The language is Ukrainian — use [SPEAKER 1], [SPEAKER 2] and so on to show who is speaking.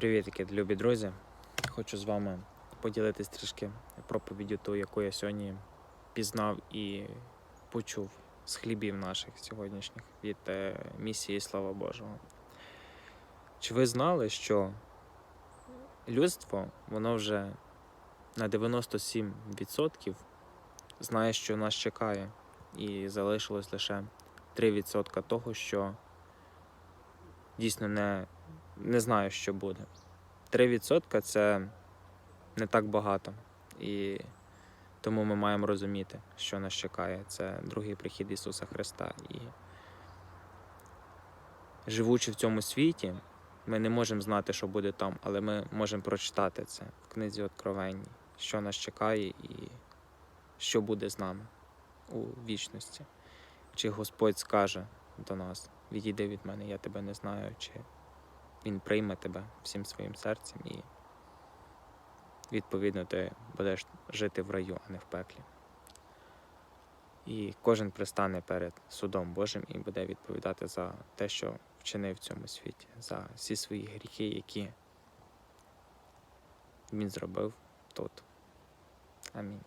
[SPEAKER 1] Привітки, любі друзі. Хочу з вами поділитись трішки проповіддю ту, яку я сьогодні пізнав і почув з хлібів наших сьогоднішніх від е, місії Слава Божого. Чи ви знали, що людство, воно вже на 97% знає, що нас чекає, і залишилось лише 3% того, що дійсно не, не знаю, що буде. 3% це не так багато. І тому ми маємо розуміти, що нас чекає. Це другий прихід Ісуса Христа. І живучи в цьому світі, ми не можемо знати, що буде там, але ми можемо прочитати це в книзі Откровенні, що нас чекає і що буде з нами у вічності. Чи Господь скаже до нас: відійди від мене, я тебе не знаю, чи Він прийме тебе всім своїм серцем і відповідно ти будеш жити в раю, а не в пеклі. І кожен пристане перед судом Божим і буде відповідати за те, що вчинив в цьому світі, за всі свої гріхи, які він зробив тут. Амінь.